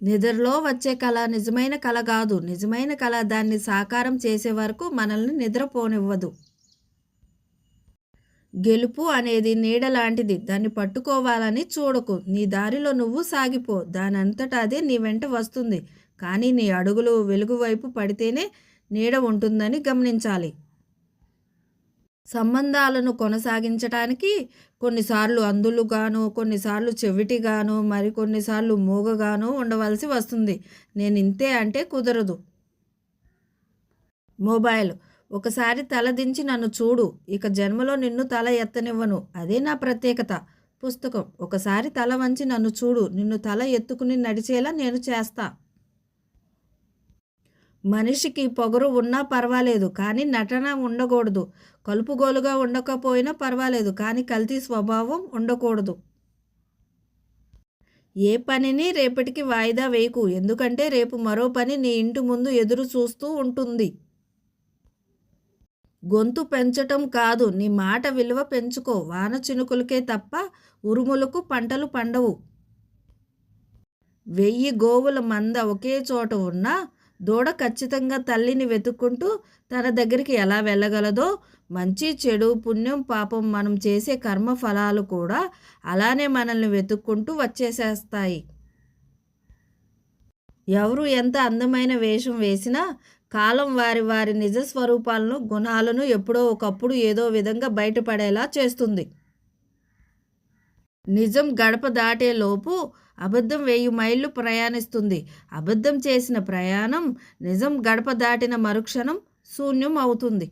నిద్రలో వచ్చే కళ నిజమైన కళ కాదు. నిజమైన కళ దాన్ని సాకారం చేసే వరకు మనల్ని నిద్రపోనివ్వదు. గెలుపు అనేది నీడ లాంటిది. దాన్ని పట్టుకోవాలని చూడకు. నీ దారిలో నువ్వు సాగిపో. దానంతట అదే నీ వెంట వస్తుంది. కానీ నీ అడుగులు వెలుగు వైపు పడితేనే నీడ ఉంటుందని గమనించాలి. సంబంధాలను కొనసాగించడానికి కొన్నిసార్లు అందులుగాను కొన్నిసార్లు చెవిటిగాను మరికొన్నిసార్లు మూగగాను ఉండవలసి వస్తుంది. నేను ఇంతే అంటే కుదరదు. మొబైల్. ఒకసారి తల దించి నన్ను చూడు. ఇక జన్మలో నిన్ను తల ఎత్తనివ్వను. అదే నా ప్రత్యేకత. పుస్తకం. ఒకసారి తల వంచి నన్ను చూడు. నిన్ను తల ఎత్తుకుని నడిచేలా నేను చేస్తా. మనిషికి పొగరు ఉన్నా పర్వాలేదు కానీ నటన ఉండకూడదు. కలుపుగోలుగా ఉండకపోయినా పర్వాలేదు కానీ కల్తీ స్వభావం ఉండకూడదు. ఏ పనిని రేపటికి వాయిదా వేయకు ఎందుకంటే రేపు మరో పని నీ ఇంటి ముందు ఎదురు చూస్తూ ఉంటుంది. గొంతు పెంచటం కాదు నీ మాట విలువ పెంచుకో. వాన చినుకులకే తప్ప ఉరుములకు పంటలు పండవు. వెయ్యి గోవుల మంద ఒకే చోట ఉన్నా దూడ ఖచ్చితంగా తల్లిని వెతుక్కుంటూ తన దగ్గరికి ఎలా వెళ్ళగలదో మంచి చెడు పుణ్యం పాపం మనం చేసే కర్మ ఫలాలు కూడా అలానే మనల్ని వెతుక్కుంటూ వచ్చేసేస్తాయి. ఎవరు ఎంత అందమైన వేషం వేసినా కాలం వారి వారి నిజ స్వరూపాలను గుణాలను ఎప్పుడో ఒకప్పుడు ఏదో విధంగా బయటపడేలా చేస్తుంది. నిజం గడప దాటే లోపు అబద్ధం వెయ్యి మైళ్ళు ప్రయాణిస్తుంది. అబద్ధం చేసిన ప్రయాణం నిజం గడప దాటిన మరుక్షణం శూన్యం అవుతుంది.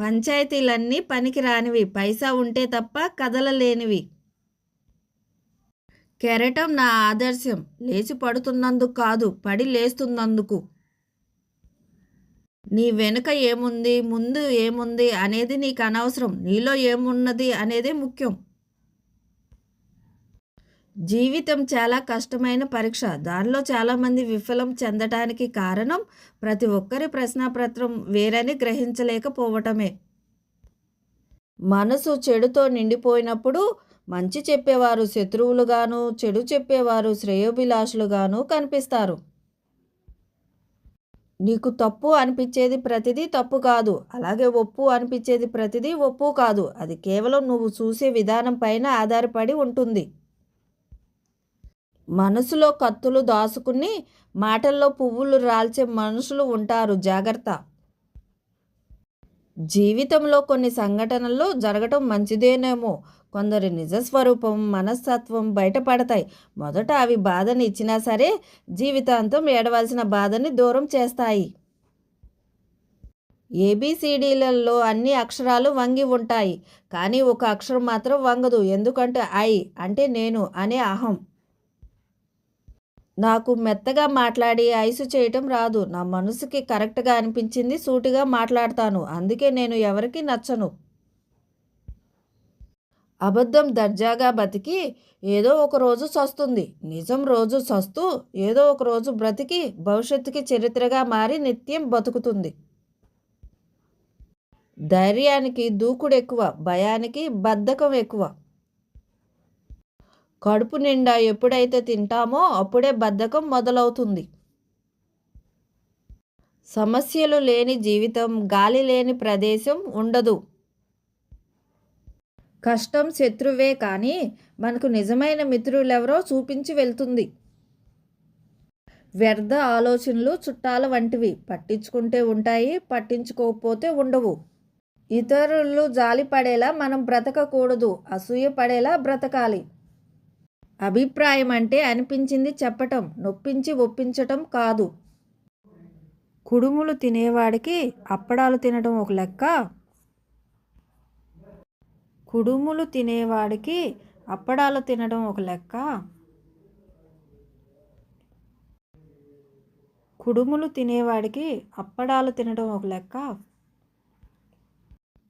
పంచాయతీలన్నీ పనికిరానివి. పైసా ఉంటే తప్ప కదలలేనివి. కెరటం నా ఆదర్శం. లేచి పడుతున్నందుకు కాదు పడి లేస్తున్నందుకు. నీ వెనుక ఏముంది ముందు ఏముంది అనేది నీకు అనవసరం. నీలో ఏమున్నది అనేదే ముఖ్యం. జీవితం చాలా కష్టమైన పరీక్ష. దానిలో చాలామంది విఫలం చెందటానికి కారణం ప్రతి ఒక్కరి ప్రశ్నాపత్రం వేరని గ్రహించలేకపోవటమే. మనసు చెడుతో నిండిపోయినప్పుడు మంచి చెప్పేవారు శత్రువులుగాను చెడు చెప్పేవారు శ్రేయోభిలాషులుగాను కనిపిస్తారు. నీకు తప్పు అనిపించేది ప్రతిదీ తప్పు కాదు. అలాగే ఒప్పు అనిపించేది ప్రతిదీ ఒప్పు కాదు. అది కేవలం నువ్వు చూసే విధానం పైన ఆధారపడి ఉంటుంది. మనసులో కత్తులు దాసుకుని మాటల్లో పువ్వులు రాల్చే మనుషులు ఉంటారు. జాగ్రత్త. జీవితంలో కొన్ని సంఘటనలు జరగటం మంచిదేనేమో. కొందరి నిజస్వరూపం మనస్తత్వం బయటపడతాయి. మొదట అవి బాధని ఇచ్చినా సరే జీవితాంతం ఏడవలసిన బాధని దూరం చేస్తాయి. ఏబిసిడీలలో అన్ని అక్షరాలు వంగి ఉంటాయి. కానీ ఒక అక్షరం మాత్రం వంగదు. ఎందుకంటే ఐ అంటే నేను అనే అహం. నాకు మెత్తగా మాట్లాడి ఐసు చేయటం రాదు. నా మనసుకి కరెక్ట్గా అనిపించింది సూటిగా మాట్లాడతాను. అందుకే నేను ఎవరికి నచ్చను. అబద్ధం దర్జాగా బతికి ఏదో ఒక రోజు సస్తుంది. నిజం రోజు సస్తూ ఏదో ఒక రోజు బ్రతికి భవిష్యత్తుకి చరిత్రగా మారి నిత్యం బతుకుతుంది. ధైర్యానికి దూకుడు ఎక్కువ భయానికి బద్ధకం ఎక్కువ. కడుపు నిండా ఎప్పుడైతే తింటామో అప్పుడే బద్ధకం మొదలవుతుంది. సమస్యలు లేని జీవితం గాలి లేని ప్రదేశం ఉండదు. కష్టం శత్రువే కానీ మనకు నిజమైన మిత్రులెవరో చూపించి వెళ్తుంది. వ్యర్థ ఆలోచనలు చుట్టాల వంటివి. పట్టించుకుంటే ఉంటాయి పట్టించుకోకపోతే ఉండవు. ఇతరులు జాలి పడేలా మనం బ్రతకకూడదు. అసూయ పడేలా బ్రతకాలి. అభిప్రాయం అంటే అనిపించింది చెప్పటం నొప్పించి ఒప్పించటం కాదు. కుడుములు తినేవాడికి అప్పడాలు తినడం ఒక లెక్క? కుడుములు తినేవాడికి అప్పడాలు తినడం ఒక లెక్క? కుడుములు తినేవాడికి అప్పడాలు తినడం ఒక లెక్క?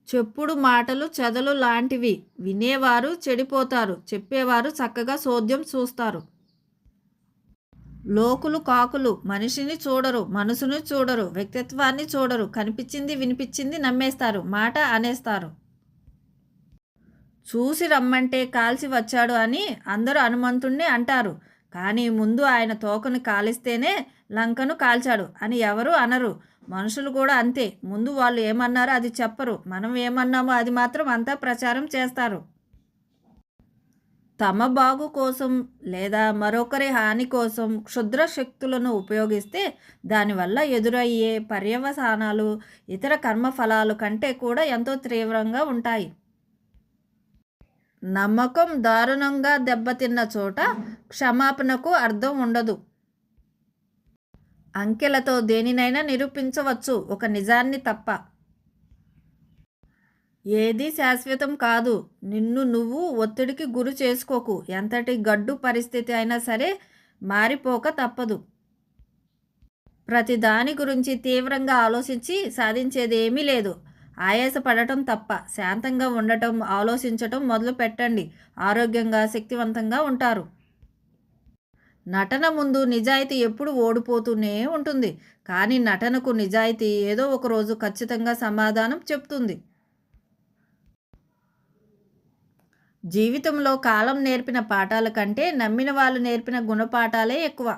చెప్పుడు మాటలు చెదలు లాంటివి. వినేవారు చెడిపోతారు. చెప్పేవారు చక్కగా సోద్యం చూస్తారు లోకులు కాకులు మనిషిని చూడరు మనసుని చూడరు వ్యక్తిత్వాన్ని చూడరు. కనిపించింది వినిపించింది నమ్మేస్తారు మాట అనేస్తారు. చూసి రమ్మంటే కాల్చి వచ్చాడు అని అందరూ హనుమంతుణ్ణి అంటారు. కానీ ముందు ఆయన తోకను కాలిస్తేనే లంకను కాల్చాడు అని ఎవరు అనరు. మనుషులు కూడా అంతే. ముందు వాళ్ళు ఏమన్నారో అది చెప్పరు. మనం ఏమన్నామో అది మాత్రం అంతా ప్రచారం చేస్తారు. తమ బాగు కోసం లేదా మరొకరి హాని కోసం క్షుద్ర శక్తులను ఉపయోగిస్తే దానివల్ల ఎదురయ్యే పర్యవసానాలు ఇతర కర్మఫలాలు కంటే కూడా ఎంతో తీవ్రంగా ఉంటాయి. నమ్మకం దారుణంగా దెబ్బతిన్న చోట క్షమాపణకు అర్థం ఉండదు. అంకెలతో దేనినైనా నిరూపించవచ్చు. ఒక నిజాన్ని తప్ప. ఏది శాశ్వతం కాదు. నిన్ను నువ్వు ఒత్తిడికి గురి చేసుకోకు. ఎంతటి గడ్డు పరిస్థితి అయినా సరే మారిపోక తప్పదు. ప్రతి దాని గురించి తీవ్రంగా ఆలోచించి సాధించేది ఏమీ లేదు. ఆయాసపడటం తప్ప. శాంతంగా ఉండటం ఆలోచించటం మొదలు పెట్టండి ఆరోగ్యంగా శక్తివంతంగా ఉంటారు. నటన ముందు నిజాయితీ ఎప్పుడు ఓడిపోతూనే ఉంటుంది. కానీ నటనకు నిజాయితీ ఏదో ఒక రోజు ఖచ్చితంగా సమాధానం చెప్తుంది. జీవితంలో కాలం నేర్పిన పాఠాల కంటే నమ్మిన వాళ్ళు నేర్పిన గుణపాఠాలే ఎక్కువ.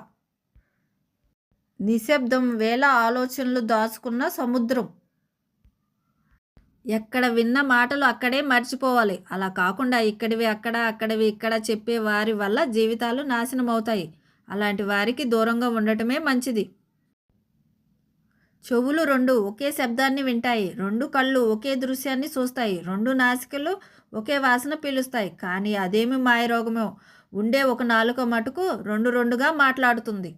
నిశ్శబ్దం వేల ఆలోచనలు దాచుకున్న సముద్రం. ఎక్కడ విన్న మాటలు అక్కడే మర్చిపోవాలి. అలా కాకుండా ఇక్కడివి అక్కడ అక్కడివి ఇక్కడ చెప్పే వారి వల్ల జీవితాలు నాశనం అవుతాయి అలాంటి వారికి దూరంగా ఉండటమే మంచిది. చెవులు రెండు ఒకే శబ్దాన్ని వింటాయి. రెండు కళ్ళు ఒకే దృశ్యాన్ని చూస్తాయి. రెండు నాసికలు ఒకే వాసన పీలుస్తాయి. కానీ అదేమి మాయరోగమో. ఉండే ఒక నాలుక మటుకు రెండు రెండుగా మాట్లాడుతుంది.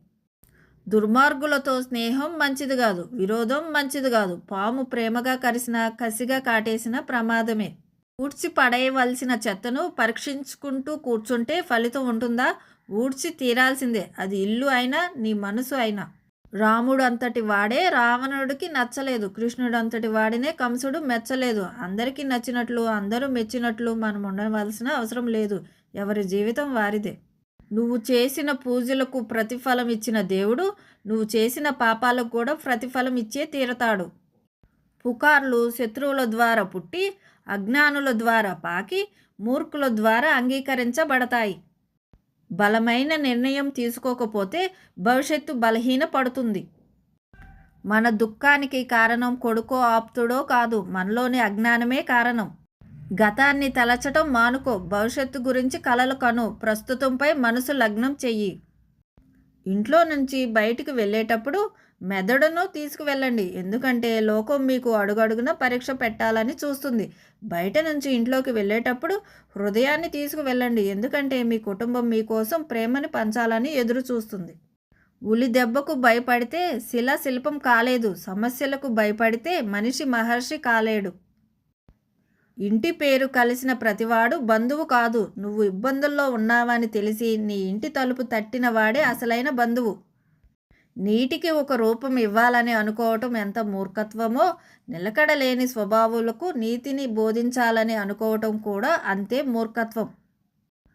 దుర్మార్గులతో స్నేహం మంచిది కాదు విరోధం మంచిది కాదు. పాము ప్రేమగా కరిసిన కసిగా కాటేసిన ప్రమాదమే. ఊడ్చి పడేయవలసిన చెత్తను పరీక్షించుకుంటూ కూర్చుంటే ఫలితం ఉంటుందా? ఊడ్చి తీరాల్సిందే. అది ఇల్లు అయినా నీ మనసు అయినా. రాముడు అంతటి వాడే రావణుడికి నచ్చలేదు. కృష్ణుడు అంతటి వాడినే కంసుడు మెచ్చలేదు. అందరికీ నచ్చినట్లు అందరూ మెచ్చినట్లు మనం ఉండవలసిన అవసరం లేదు. ఎవరి జీవితం వారిదే. నువ్వు చేసిన పూజలకు ప్రతిఫలం ఇచ్చిన దేవుడు నువ్వు చేసిన పాపాలకు కూడా ప్రతిఫలం ఇచ్చే తీరతాడు. పుకార్లు శత్రువుల ద్వారా పుట్టి అజ్ఞానుల ద్వారా పాకి మూర్ఖుల ద్వారా అంగీకరించబడతాయి. బలమైన నిర్ణయం తీసుకోకపోతే భవిష్యత్తు బలహీన పడుతుంది మన దుఃఖానికి కారణం కొడుకో ఆప్తుడో కాదు మనలోని అజ్ఞానమే కారణం. గతాన్ని తలచటం మానుకో. భవిష్యత్తు గురించి కలలు కను. ప్రస్తుతంపై మనసు లగ్నం చెయ్యి. ఇంట్లో నుంచి బయటికి వెళ్ళేటప్పుడు మెదడును తీసుకువెళ్ళండి. ఎందుకంటే లోకం మీకు అడుగడుగున పరీక్ష పెట్టాలని చూస్తుంది. బయట నుంచి ఇంట్లోకి వెళ్ళేటప్పుడు హృదయాన్ని తీసుకువెళ్ళండి. ఎందుకంటే మీ కుటుంబం మీకోసం ప్రేమని పంచాలని ఎదురు చూస్తుంది ఉలి దెబ్బకు భయపడితే శిలా శిల్పం కాలేదు. సమస్యలకు భయపడితే మనిషి మహర్షి కాలేడు. ఇంటి పేరు కలిసిన ప్రతివాడు బంధువు కాదు. నువ్వు ఇబ్బందుల్లో ఉన్నావని తెలిసి నీ ఇంటి తలుపు తట్టిన వాడే అసలైన బంధువు. నీటికి ఒక రూపం ఇవ్వాలని అనుకోవటం ఎంత మూర్ఖత్వమో నిలకడలేని స్వభావులకు నీతిని బోధించాలని అనుకోవటం కూడా అంతే మూర్ఖత్వం.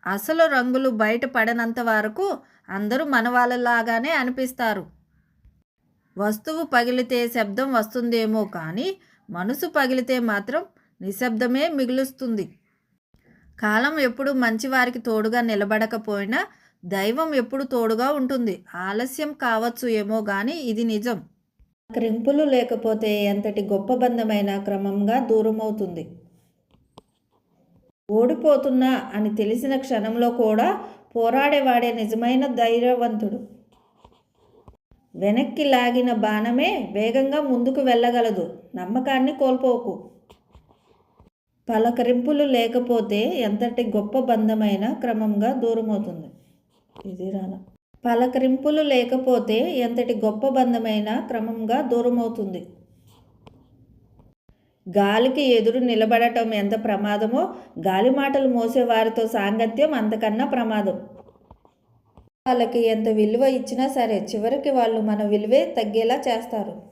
అసలు రంగులు బయటపడనంత వరకు అందరూ మనవాళ్ళలాగానే అనిపిస్తారు. వస్తువు పగిలితే శబ్దం వస్తుందేమో కానీ మనసు పగిలితే మాత్రం నిశ్శబ్దమే మిగులుస్తుంది. కాలం ఎప్పుడు మంచివారికి తోడుగా నిలబడకపోయినా దైవం ఎప్పుడు తోడుగా ఉంటుంది. ఆలస్యం కావచ్చు ఏమో కానీ ఇది నిజం. క్రింపులు లేకపోతే ఎంతటి గొప్ప బంధమైన క్రమంగా దూరమవుతుంది. ఓడిపోతున్నా అని తెలిసిన క్షణంలో కూడా పోరాడేవాడే నిజమైన ధైర్యవంతుడు. వెనక్కి లాగిన బాణమే వేగంగా ముందుకు వెళ్ళగలదు. నమ్మకాన్ని కోల్పోకు. పలకరింపులు లేకపోతే ఎంతటి గొప్ప బంధమైన క్రమంగా దూరమవుతుంది. ఇది రాల. పలకరింపులు లేకపోతే ఎంతటి గొప్ప బంధమైన క్రమంగా దూరమవుతుంది. గాలికి ఎదురు నిలబడటం ఎంత ప్రమాదమో గాలి మాటలు మోసేవారితో సాంగత్యం అంతకన్నా ప్రమాదం. వాళ్ళకి ఎంత విలువ ఇచ్చినా సరే చివరికి వాళ్ళు మన విలువే తగ్గేలా చేస్తారు.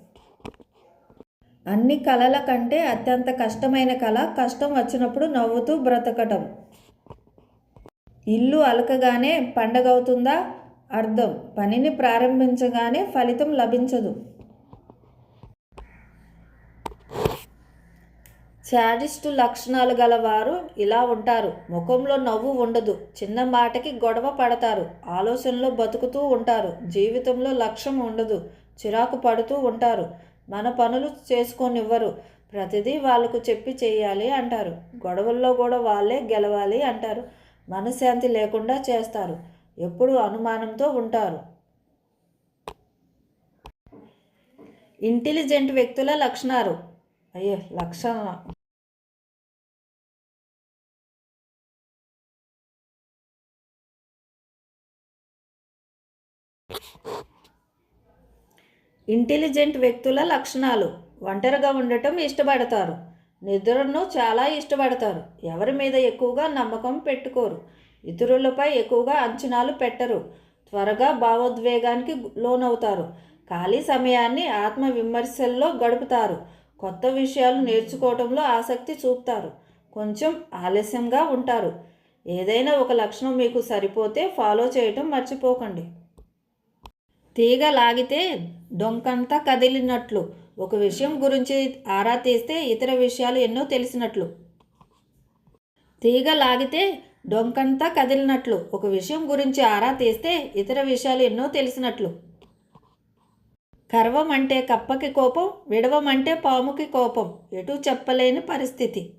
అన్ని కళల కంటే అత్యంత కష్టమైన కళ కష్టం వచ్చినప్పుడు నవ్వుతూ బ్రతకటం. ఇల్లు అలకగానే పండగవుతుందా? అర్థం. పనిని ప్రారంభించగానే ఫలితం లభించదు. శాడిస్టు లక్షణాలు గల వారు ఇలా ఉంటారు. ముఖంలో నవ్వు ఉండదు. చిన్న మాటకి గొడవ పడతారు. ఆలోచనలో బతుకుతూ ఉంటారు. జీవితంలో లక్ష్యం ఉండదు. చిరాకు పడుతూ ఉంటారు. మన పనులు చేసుకొనివ్వరు. ప్రతిదీ వాళ్ళకు చెప్పి చేయాలి అంటారు. గొడవల్లో కూడా వాళ్ళే గెలవాలి అంటారు. మనశ్శాంతి లేకుండా చేస్తారు. ఎప్పుడు అనుమానంతో ఉంటారు. ఇంటెలిజెంట్ వ్యక్తుల లక్షణాలు. అయ్యే లక్షణ ఇంటెలిజెంట్ వ్యక్తుల లక్షణాలు. ఒంటరిగా ఉండటం ఇష్టపడతారు. నిద్రను చాలా ఇష్టపడతారు. ఎవరి మీద ఎక్కువగా నమ్మకం పెట్టుకోరు. ఇతరులపై ఎక్కువగా అంచనాలు పెట్టరు. త్వరగా భావోద్వేగానికి లోనవుతారు. ఖాళీ సమయాన్ని ఆత్మ విమర్శల్లో గడుపుతారు. కొత్త విషయాలు నేర్చుకోవడంలో ఆసక్తి చూపుతారు. కొంచెం ఆలస్యంగా ఉంటారు. ఏదైనా ఒక లక్షణం మీకు సరిపోతే ఫాలో చేయటం మర్చిపోకండి. తీగ లాగితే డొంకంతా కదిలినట్లు. ఒక విషయం గురించి ఆరా తీస్తే ఇతర విషయాలు ఎన్నో తెలిసినట్లు. తీగ లాగితే డొంకంతా కదిలినట్లు. ఒక విషయం గురించి ఆరా తీస్తే ఇతర విషయాలు ఎన్నో తెలిసినట్లు. కర్వం అంటే కప్పకి కోపం విడవం అంటే పాముకి కోపం. ఎటు చెప్పలేని పరిస్థితి.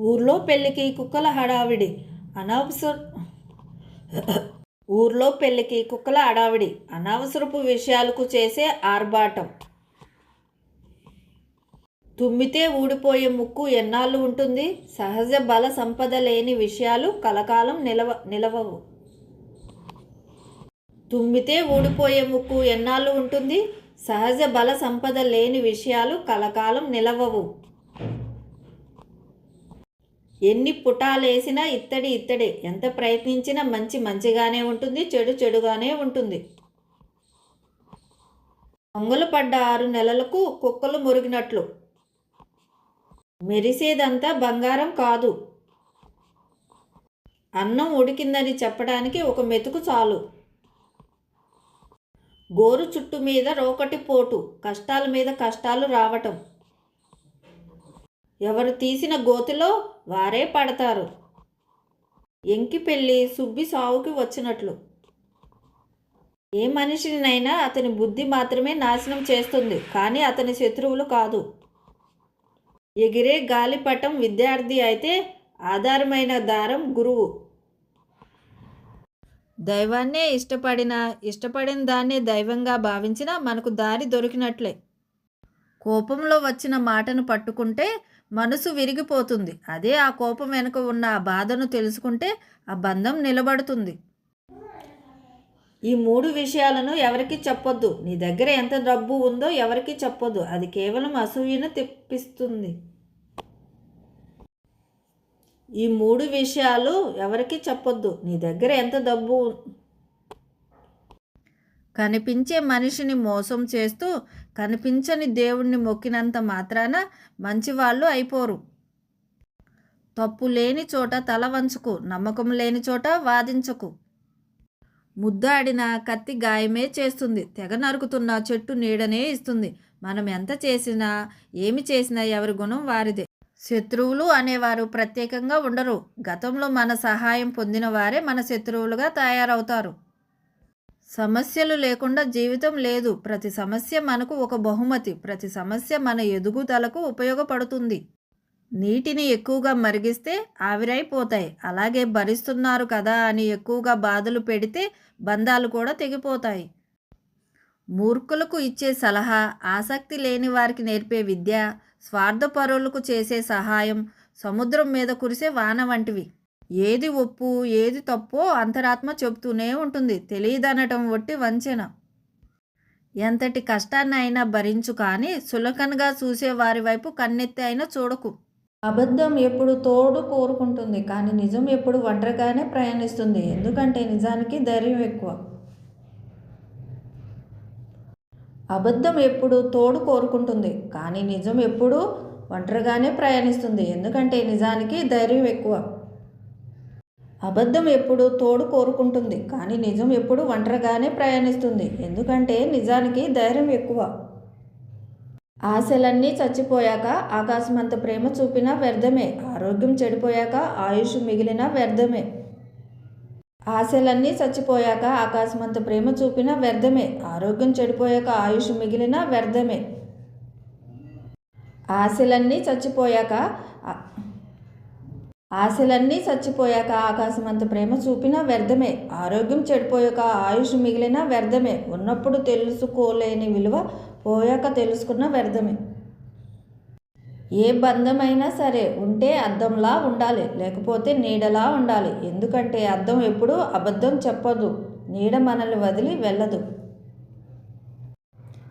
ఊర్లో పెళ్ళికి కుక్కల హడావిడి. అనవసర ఊర్లో పెళ్ళికి కుక్కల అడావిడి అనవసరపు విషయాలకు చేసే ఆర్భాటం. తుమ్మితే ఊడిపోయే ముక్కు ఎన్నాళ్ళు ఉంటుంది? సహజ బల సంపద లేని విషయాలు కలకాలం నిలవ నిలవవు. తుమ్మితే ఊడిపోయే ముక్కు ఎన్నాళ్ళు ఉంటుంది? సహజ బల సంపద లేని విషయాలు కలకాలం నిలవవు. ఎన్ని పుటాలేసినా ఇత్తడి ఇత్తడే. ఎంత ప్రయత్నించినా మంచి మంచిగానే ఉంటుంది చెడు చెడుగానే ఉంటుంది. దొంగలు పడ్డ ఆరు నెలలకు కుక్కలు మురిగినట్లు. మెరిసేదంతా బంగారం కాదు. అన్నం ఉడికిందని చెప్పడానికి ఒక మెతుకు చాలు. గోరు చుట్టు మీద రోకటి పోటు కష్టాల మీద కష్టాలు రావటం. ఎవరు తీసిన గోతిలో వారే పడతారు. ఎంకి పెళ్ళి సుబ్బి సావుకి వచ్చినట్లు. ఏ మనిషినైనా అతని బుద్ధి మాత్రమే నాశనం చేస్తుంది కానీ అతని శత్రువులు కాదు. ఎగిరే గాలిపటం విద్యార్థి అయితే ఆధారమైన దారం గురువు. దైవాన్నే ఇష్టపడిన ఇష్టపడిన దాన్నే దైవంగా భావించిన మనకు దారి దొరికినట్లే. కోపంలో వచ్చిన మాటను పట్టుకుంటే మనసు విరిగిపోతుంది. అదే ఆ కోపం వెనుక ఉన్న ఆ బాధను తెలుసుకుంటే ఆ బంధం నిలబడుతుంది. ఈ మూడు విషయాలను ఎవరికి చెప్పొద్దు. నీ దగ్గర ఎంత డబ్బు ఉందో ఎవరికి చెప్పొద్దు. అది కేవలం అసూయను తెప్పిస్తుంది. ఈ మూడు విషయాలు ఎవరికి చెప్పొద్దు. నీ దగ్గర ఎంత డబ్బు కనిపించే మనిషిని మోసం చేస్తూ కనిపించని దేవుణ్ణి మొక్కినంత మాత్రాన మంచివాళ్ళు అయిపోరు. తప్పు లేని చోట తల వంచుకు నమ్మకం లేని చోట వాదించకు. ముద్దాడిన కత్తి గాయమే చేస్తుంది. తెగ నరుకుతున్న చెట్టు నీడనే ఇస్తుంది. మనం ఎంత చేసినా ఏమి చేసినా ఎవరి గుణం వారిదే. శత్రువులు అనేవారు ప్రత్యేకంగా ఉండరు. గతంలో మన సహాయం పొందిన వారే మన శత్రువులుగా తయారవుతారు. సమస్యలు లేకుండా జీవితం లేదు. ప్రతి సమస్య మనకు ఒక బహుమతి. ప్రతి సమస్య మన ఎదుగుదలకు ఉపయోగపడుతుంది. నీటిని ఎక్కువగా మరిగిస్తే ఆవిరైపోతాయి. అలాగే భరిస్తున్నారు కదా అని ఎక్కువగా బాధలు పెడితే బంధాలు కూడా తెగిపోతాయి. మూర్ఖులకు ఇచ్చే సలహా ఆసక్తి లేని వారికి నేర్పే విద్య స్వార్థపరులకు చేసే సహాయం సముద్రం మీద కురిసే వాన వంటివి. ఏది ఒప్పు ఏది తప్పో అంతరాత్మ చెబుతూనే ఉంటుంది. తెలియదనటం ఒట్టి వంచెన. ఎంతటి కష్టాన్ని అయినా భరించు కానీ సులకనగా చూసే వారి వైపు కన్నెత్తి అయినా చూడకు. అబద్ధం ఎప్పుడు తోడు కోరుకుంటుంది కానీ నిజం ఎప్పుడు ఒంటరిగానే ప్రయాణిస్తుంది. ఎందుకంటే నిజానికి ధైర్యం ఎక్కువ. అబద్ధం ఎప్పుడు తోడు కోరుకుంటుంది కానీ నిజం ఎప్పుడు ఒంటరిగానే ప్రయాణిస్తుంది. ఎందుకంటే నిజానికి ధైర్యం ఎక్కువ. అబద్ధం ఎప్పుడు తోడు కోరుకుంటుంది కానీ నిజం ఎప్పుడు ఒంటరిగానే ప్రయాణిస్తుంది. ఎందుకంటే నిజానికి ధైర్యం ఎక్కువ. ఆశలన్నీ చచ్చిపోయాక ఆకాశమంత ప్రేమ చూపినా వ్యర్థమే. ఆరోగ్యం చెడిపోయాక ఆయుష్ మిగిలిన వ్యర్థమే. ఆశలన్నీ చచ్చిపోయాక ఆకాశమంత ప్రేమ చూపినా వ్యర్థమే. ఆరోగ్యం చెడిపోయాక ఆయుష్ మిగిలిన వ్యర్థమే. ఆశలన్నీ చచ్చిపోయాక ఆశలన్నీ చచ్చిపోయాక ఆకాశమంత ప్రేమ చూపినా వ్యర్థమే. ఆరోగ్యం చెడిపోయాక ఆయుష్ మిగిలిన వ్యర్థమే. ఉన్నప్పుడు తెలుసుకోలేని విలువ పోయాక తెలుసుకున్న వ్యర్థమే. ఏ బంధమైనా సరే ఉంటే అద్దంలా ఉండాలి. లేకపోతే నీడలా ఉండాలి. ఎందుకంటే అద్దం ఎప్పుడూ అబద్ధం చెప్పదు. నీడ మనల్ని వదిలి వెళ్ళదు.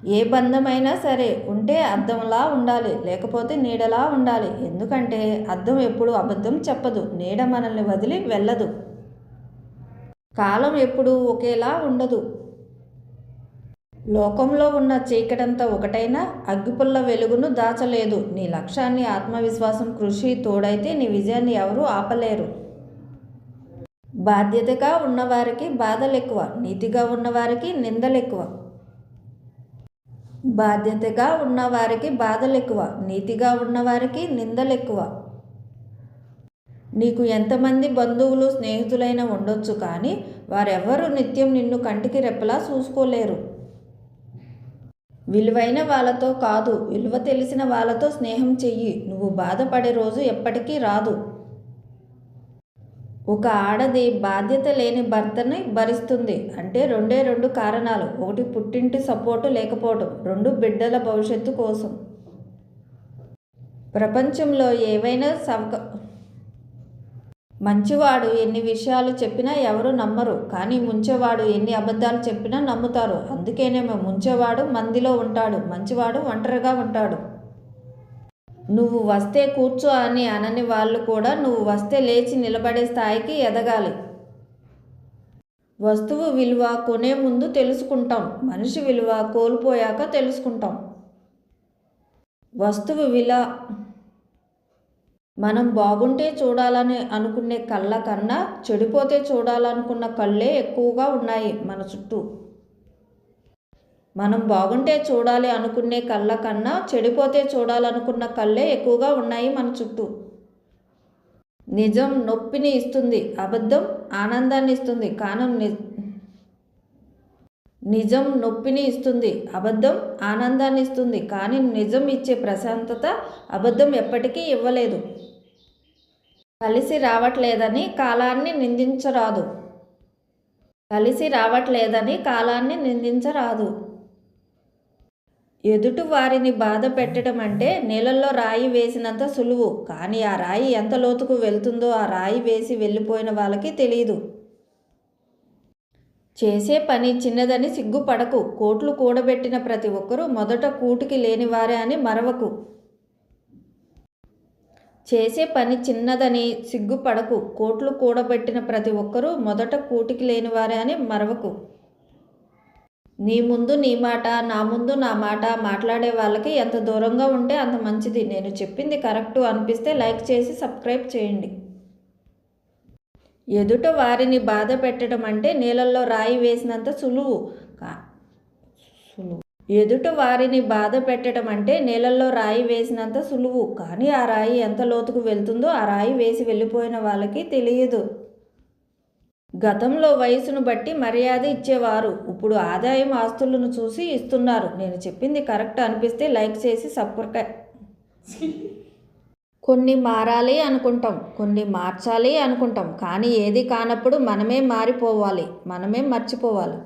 ఏ బంధమైనా సరే ఉంటే అద్దంలా ఉండాలి లేకపోతే నీడలా ఉండాలి. ఎందుకంటే అద్దం ఎప్పుడు అబద్ధం చెప్పదు నీడ మనల్ని వదిలి వెళ్ళదు. కాలం ఎప్పుడు ఒకేలా ఉండదు. లోకంలో ఉన్న చీకటంతా ఒకటైనా అగ్గిపుల్ల వెలుగును దాచలేదు. నీ లక్ష్యాన్ని ఆత్మవిశ్వాసం కృషి తోడైతే నీ విజయాన్ని ఎవరూ ఆపలేరు. బాధ్యతగా ఉన్నవారికి బాధలు ఎక్కువ నీతిగా ఉన్నవారికి నిందలు ఎక్కువ బాధ్యతగా ఉన్నవారికి బాధలు ఎక్కువ నీతిగా ఉన్నవారికి నిందలు ఎక్కువ నీకు ఎంతమంది బంధువులు స్నేహితులైన ఉండొచ్చు కానీ వారెవ్వరూ నిత్యం నిన్ను కంటికి రెప్పలా చూసుకోలేరు. విలువైన వాళ్ళతో కాదు విలువ తెలిసిన వాళ్ళతో స్నేహం చెయ్యి. నువ్వు బాధపడే రోజు ఎప్పటికీ రాదు. ఒక ఆడది బాధ్యత లేని భర్తని భరిస్తుంది. అంటే రెండే రెండు కారణాలు. ఒకటి పుట్టింటి సపోర్టు లేకపోవడం రెండు బిడ్డల భవిష్యత్తు కోసం. ప్రపంచంలో ఏవైనా సవక మంచివాడు ఎన్ని విషయాలు చెప్పినా ఎవరు నమ్మరు. కానీ ముంచేవాడు ఎన్ని అబద్ధాలు చెప్పినా నమ్ముతారు. అందుకేనేమో ముంచేవాడు మందిలో ఉంటాడు. మంచివాడు ఒంటరిగా ఉంటాడు. నువ్వు వస్తే కూర్చో అని అనని వాళ్ళు కూడా నువ్వు వస్తే లేచి నిలబడే స్థాయికి ఎదగాలి. వస్తువు విలువ కొనే ముందు తెలుసుకుంటాం. మనిషి విలువ కోల్పోయాక తెలుసుకుంటాం. వస్తువు విల మనం బాగుంటే చూడాలని అనుకునే కళ్ళ కన్నా చెడిపోతే చూడాలనుకున్న కళ్ళే ఎక్కువగా ఉన్నాయి మన చుట్టూ. మనం బాగుంటే చూడాలి అనుకునే కళ్ళ కన్నా చెడిపోతే చూడాలనుకున్న కళ్ళే ఎక్కువగా ఉన్నాయి మన చుట్టూ. నిజం నొప్పిని ఇస్తుంది అబద్ధం ఆనందాన్ని ఇస్తుంది కానం ని- నిజం నొప్పిని ఇస్తుంది అబద్ధం ఆనందాన్ని ఇస్తుంది కానీ నిజం ఇచ్చే ప్రశాంతత అబద్ధం ఎప్పటికీ ఇవ్వలేదు. కలిసి రావట్లేదని కాలాన్ని నిందించరాదు. కలిసి రావట్లేదని కాలాన్ని నిందించరాదు. ఎదుటి వారిని బాధ పెట్టడం అంటే నీళ్ళల్లో రాయి వేసినంత సులువు. కానీ ఆ రాయి ఎంత లోతుకు వెళ్తుందో ఆ రాయి వేసి వెళ్ళిపోయిన వాళ్ళకి తెలియదు చేసే పని చిన్నదని సిగ్గుపడకు. కోట్లు కూడబెట్టిన ప్రతి ఒక్కరూ మొదట కూటికి లేనివారే అని మరవకు. చేసే పని చిన్నదని సిగ్గుపడకు. కోట్లు కూడబెట్టిన ప్రతి ఒక్కరూ మొదట కూటికి లేనివారే అని మరవకు. నీ ముందు నీ మాట నా ముందు నా మాట మాట్లాడే వాళ్ళకి ఎంత దూరంగా ఉంటే అంత మంచిది. నేను చెప్పింది కరెక్టు అనిపిస్తే లైక్ చేసి సబ్స్క్రైబ్ చేయండి. ఎదుట వారిని బాధ పెట్టడం అంటే నీళ్ళల్లో రాయి వేసినంత సులువు సులువు. ఎదుట వారిని బాధ పెట్టడం అంటే నీళ్ళల్లో రాయి వేసినంత సులువు. కానీ ఆ రాయి ఎంత లోతుకు వెళ్తుందో ఆ రాయి వేసి వెళ్ళిపోయిన వాళ్ళకి తెలియదు. గతంలో వయసును బట్టి మర్యాద ఇచ్చేవారు. ఇప్పుడు ఆదాయం ఆస్తులను చూసి ఇస్తున్నారు. నేను చెప్పింది కరెక్ట్ అనిపిస్తే లైక్ చేసి సబ్స్క్రైబ్ కొన్ని మారాలి అనుకుంటాం. కొన్ని మార్చాలి అనుకుంటాం. కానీ ఏది కానప్పుడు మనమే మారిపోవాలి. మనమే మర్చిపోవాలి.